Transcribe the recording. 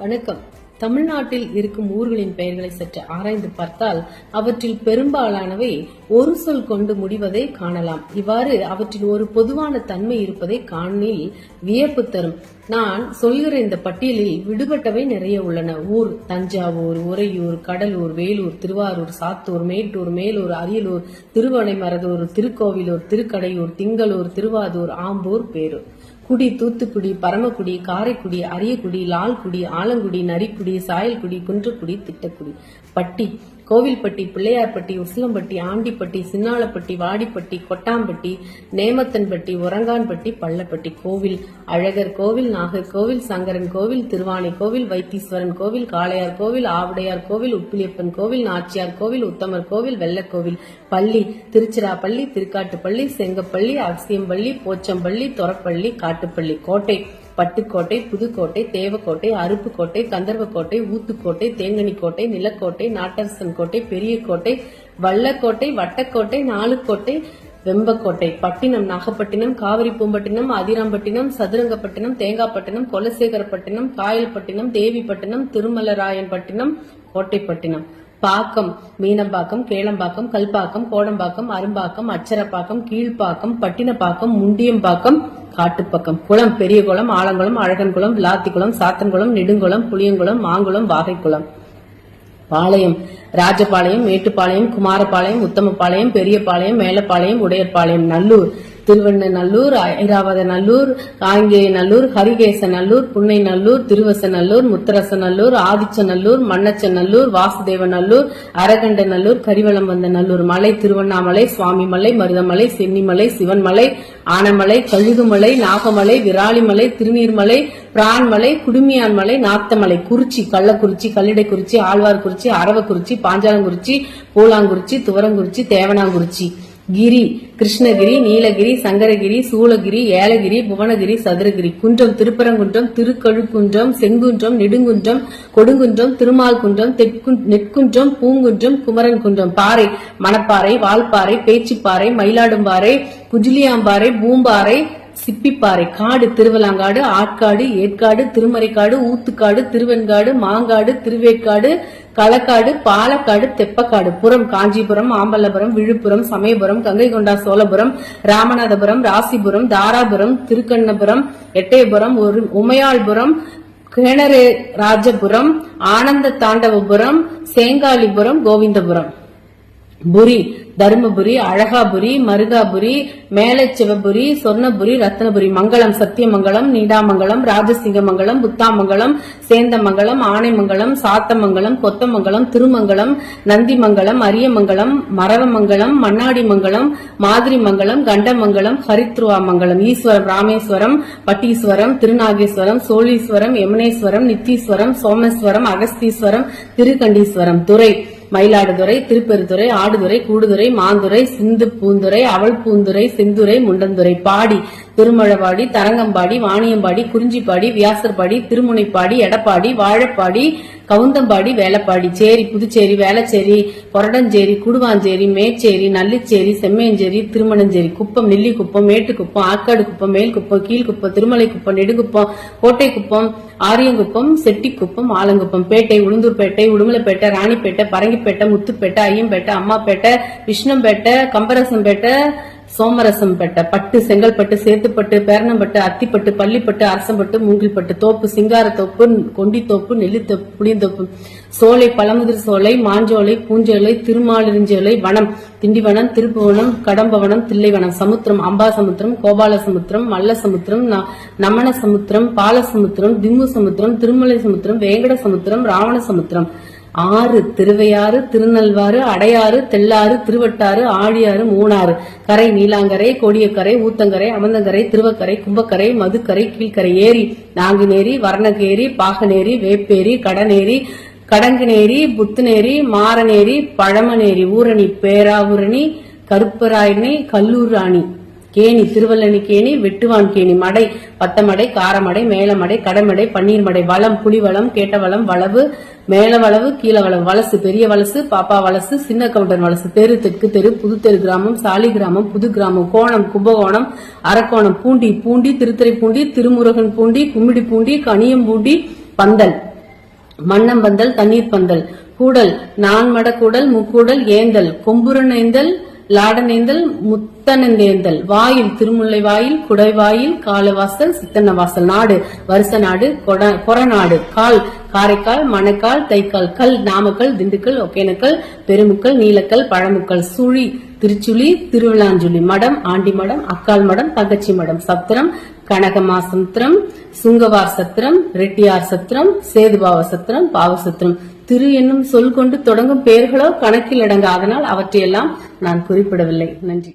வணக்கம். தமிழ்நாட்டில் இருக்கும் ஊர்களின் பெயர்களை சற்று ஆராய்ந்து பார்த்தால் அவற்றில் பெரும்பாலானவை ஒரு சொல் கொண்டு முடிவதை காணலாம். இவ்வாறு அவற்றில் ஒரு பொதுவான தன்மை இருப்பதை காணில் வியப்பு தரும். நான் சொல்கிற இந்த பட்டியலில் விடுபட்டவை நிறைய உள்ளன. ஊர் தஞ்சாவூர் உறையூர் கடலூர் வேலூர் திருவாரூர் சாத்தூர் மேட்டூர் மேலூர் அரியலூர் திருவனைமரதூர் திருக்கோவிலூர் திருக்கடையூர் திங்களூர் திருவாதூர் ஆம்பூர் பேரூர். குடி தூத்துக்குடி பரமக்குடி காரைக்குடி அரியக்குடி லால்குடி ஆலங்குடி நரிக்குடி சாயல்குடி குன்றக்குடி திட்டக்குடி. பட்டி கோவில்பட்டி பிள்ளையார்பட்டி உசிலம்பட்டி ஆண்டிப்பட்டி சின்னாளப்பட்டி வாடிப்பட்டி கொட்டாம்பட்டி நேமத்தன்பட்டி உரங்கான்பட்டி பள்ளப்பட்டி கோவில். அழகர் கோவில் நாகர் கோவில் சங்கரன் கோவில் திருவானை கோவில் வைத்தீஸ்வரன் கோவில் காளையார் கோவில் ஆவுடையார் கோவில் உப்பிலியப்பன் கோவில் நாச்சியார் கோவில் உத்தமர் கோவில் வெள்ளக்கோவில் பள்ளி திருச்சிராப்பள்ளி திருக்காட்டுப்பள்ளி செங்கப்பள்ளி அவசியம்பள்ளி போச்சம்பள்ளி தொரப்பள்ளி காட்டுப்பள்ளி கோட்டை பட்டுக்கோட்டை புதுக்கோட்டை தேவக்கோட்டை அருப்புக்கோட்டை கந்தர்வக்கோட்டை ஊத்துக்கோட்டை தேங்கனிக்கோட்டை நிலக்கோட்டை நாட்டரசன் கோட்டை பெரியக்கோட்டை வல்லக்கோட்டை வட்டக்கோட்டை நாலுக்கோட்டை வெம்பக்கோட்டை பட்டினம் நாகப்பட்டினம் காவிரி பூம்பட்டினம் அதிராம்பட்டினம் சதுரங்கப்பட்டினம் தேங்காப்பட்டினம் கொலசேகரப்பட்டினம் காயல்பட்டினம் தேவிப்பட்டினம் திருமலராயன்பட்டினம் கோட்டைப்பட்டினம். பாக்கம் மீனம்பாக்கம் கேளம்பாக்கம் கல்பாக்கம் கோடம்பாக்கம் அரும்பாக்கம் அச்சரப்பாக்கம் கீழ்ப்பாக்கம் பட்டினப்பாக்கம் முண்டியம்பாக்கம் காட்டுப்பக்கம். குளம் பெரிய குளம் ஆலங்குளம் அழகன்குளம் விளாத்திக்குளம் சாத்தன்குளம் நெடுங்குளம் புளியங்குளம் மாங்குளம் வாகைக்குளம். பாளையம் ராஜபாளையம் மேட்டுப்பாளையம் குமாரபாளையம் உத்தமபாளையம் பெரியபாளையம் மேலப்பாளையம் உடையர்பாளையம் நல்லூர். திருவண்ணநல்லூர் ஐராவத நல்லூர் காங்கேய நல்லூர் ஹரிகேச நல்லூர் புன்னை நல்லூர் திருவசநல்லூர் முத்தரசநல்லூர் ஆதிச்சநல்லூர் மண்ணச்சநல்லூர் வாசுதேவநல்லூர் அரகண்ட நல்லூர் கரிவலம் வந்த நல்லூர் மலை திருவண்ணாமலை சுவாமிமலை மருதமலை சென்னிமலை சிவன்மலை ஆனமலை கழுகுமலை நாகமலை விராலிமலை திருநீர்மலை பிரான்மலை குடுமியான்மலை நாத்தமலை குறிச்சி கள்ளக்குறிச்சி கல்லிடைக்குறிச்சி ஆழ்வார்குறிச்சி அரவக்குறிச்சி பாஞ்சாலங்குறிச்சி பூலாங்குறிச்சி துவரங்குறிச்சி தேவனாங்குறிச்சி. கிரி கிருஷ்ணகிரி நீலகிரி சங்கரகிரி சூளகிரி ஏலகிரி புவனகிரி சதுரகிரி. குன்றம் திருப்பரங்குன்றம் திருக்கழுக்குன்றம் செங்குன்றம் நெடுங்குன்றம் கொடுங்குன்றம் திருமால்குன்றம் தெற்கு- நெற்குன்றம் பூங்குன்றம் குமரன்குன்றம். பாறை மணப்பாறை வால்பாறை பேச்சிப்பாறை மயிலாடும்பாறை குஜிலியாம்பாறை பூம்பாறை சிப்பிப்பாறை காடு திருவலாங்காடு ஆட்காடு ஏற்காடு திருமறைக்காடு ஊத்துக்காடு திருவெண்காடு மாங்காடு திருவேற்காடு களக்காடு பாலக்காடு தெப்பக்காடு புறம் காஞ்சிபுரம் ஆம்பல்லபுரம் விழுப்புரம் சமயபுரம் கங்கைகொண்டா சோழபுரம் ராமநாதபுரம் ராசிபுரம் தாராபுரம் திருக்கண்ணபுரம் எட்டயபுரம் ஒரு உமையாள்புரம் கிணறு ராஜபுரம் ஆனந்த தாண்டவபுரம் சேங்காலிபுரம் கோவிந்தபுரம். புரி தருமபுரி அழகாபுரி மருகாபுரி மேலச்சிவபுரி சொர்ணபுரி ரத்னபுரி மங்களம் சத்தியமங்கலம் நீடாமங்கலம் ராஜசிங்கமங்கலம் புத்தாமங்கலம் சேந்தமங்கலம் ஆனைமங்கலம் சாத்தமங்கலம் கொத்தமங்கலம் திருமங்கலம் நந்திமங்கலம் அரியமங்கலம் மரவமங்கலம் மண்ணாடிமங்கலம் மாதிரிமங்கலம் கண்டமங்கலம் ஹரித்ருவாமங்கலம் ஈஸ்வரம் ராமேஸ்வரம் பட்டீஸ்வரம் திருநாகேஸ்வரம் சோழீஸ்வரம் யமுனேஸ்வரம் நித்தீஸ்வரம் சோமேஸ்வரம் அகஸ்தீஸ்வரம் திருக்கண்டீஸ்வரம் துறை. மயிலாடுதுறை திருப்பெருந்துறை ஆடுதுறை கூடுதுறை மாந்துறை சிந்து பூந்துறை அவள் பூந்துறை செந்துறை முண்டந்துறை பாடி திருமழபாடி தரங்கம்பாடி வாணியம்பாடி குறிஞ்சிப்பாடி வியாசர்பாடி திருமுனைப்பாடி எடப்பாடி வாழப்பாடி கவுந்தம்பாடி வேலப்பாடி சேரி புதுச்சேரி வேளச்சேரி கொரடஞ்சேரி குடுவாஞ்சேரி மேச்சேரி நல்லிச்சேரி செம்மேஞ்சேரி திருமணஞ்சேரி குப்பம் நெல்லிக்குப்பம் மேட்டுக்குப்பம் ஆக்காடு குப்பம் மேல்குப்பம் கீழ்குப்பம் திருமலைக்குப்பம் நெடுங்குப்பம் கோட்டைக்குப்பம் ஆரியங்குப்பம் செட்டிக்குப்பம் ஆலங்குப்பம் பேட்டை உளுந்தூர்பேட்டை உடுமலைப்பேட்டை ராணிப்பேட்டை பரங்கிப்பேட்டை முத்துப்பேட்டை ஐயம்பேட்டை அம்மாப்பேட்டை விஷ்ணம்பேட்டை கம்பரசம்பேட்டை சோமரசம்பேட்டை பட்டு செங்கல்பட்டு சேத்துப்பட்டு பேரணம்பட்டு அத்திப்பட்டு பள்ளிப்பட்டு அரசம்பட்டு மூங்கில்பட்டு தோப்பு சிங்காரத்தோப்பு கொண்டித்தோப்பு நெல்லித்தோப்பு புளியந்தோப்பு சோலை பழமுதிர் சோலை மாஞ்சோலை பூஞ்சோலை திருமாலிருஞ்சோலை வனம். திண்டிவனம் திருப்புவனம் கடம்பவனம் தில்லைவனம் சமுத்திரம் அம்பாசமுத்திரம் கோபாலசமுத்திரம் மல்லசமுத்திரம் ந- நமனசமுத்திரம் பாலசமுத்திரம் திம்மு சமுத்திரம் திருமலை சமுத்திரம் வேங்கட சமுத்திரம் ராவண சமுத்திரம். ஆறு திருவையாறு திருநல்வாறு அடையாறு தெள்ளாறு திருவட்டாறு ஆழியாறு மூணாறு. கரை நீலாங்கரை கோடியக்கரை ஊத்தங்கரை அமந்தங்கரை திருவக்கரை கும்பக்கரை மதுக்கரை கீழ்கரை ஏரி நாங்குநேரி வர்ணகேரி பாகனேரி வேப்பேரி கடனேரி கடங்குநேரி புத்துநேரி மாரநேரி பழமநேரி ஊரணி பேராவூரணி கருப்பராயணி கல்லூராணி கேணி திருவல்லணி கேணி வெட்டுவான் கேணி மடை பத்தமடை காரமடை மேலமடை கடமடை பன்னீர்மடை வளம் புலிவளம் கேட்டவளம் வளவு மேலவளவு கீழவளவு வலசு பெரிய வலசு பாப்பா வலசு சின்ன கவுண்டர் வலசு தெரு தெற்கு தெரு புதுத்தெரு கிராமம் சாலி கிராமம் புது கிராமம் கோணம் கும்பகோணம் அரக்கோணம் பூண்டி பூண்டி திருத்துறை பூண்டி திருமுருகன் பூண்டி கும்மிடி பூண்டி கனியம் பூண்டி பந்தல். தண்ணீர் பந்தல். கூடல் நான்மட கூடல் முக்கூடல் ஏந்தல். கொம்புரனேந்தல் லாடனேந்தல் முத்தனந்தேந்தல் வாயில் திருமுல்லை வாயில் குடைவாயில் காலவாசல் சித்தன்னவாசல் நாடு வருச நாடு கொட- கொரநாடு கால் காரைக்கால் மணக்கால் தைக்கால் கல் நாமக்கல் திண்டுக்கல் ஒகேனக்கல் பெருமுக்கல் நீலக்கல் பழமுக்கல் சுழி திருச்சுழி திருவிழாஞ்சுழி மடம் ஆண்டி மடம் அக்கால் மடம் தங்கச்சி மடம் சத்திரம் கனகமா சத்திரம் சுங்கவார் சத்திரம் ரெட்டியார் சத்திரம் சேதுபாவ சத்திரம் பாவசத்திரம். திரு என்னும் சொல் கொண்டு தொடங்கும் பெயர்களோ கணக்கில் அடங்காதனால் அவற்றையெல்லாம் நான் குறிப்பிடவில்லை. நன்றி.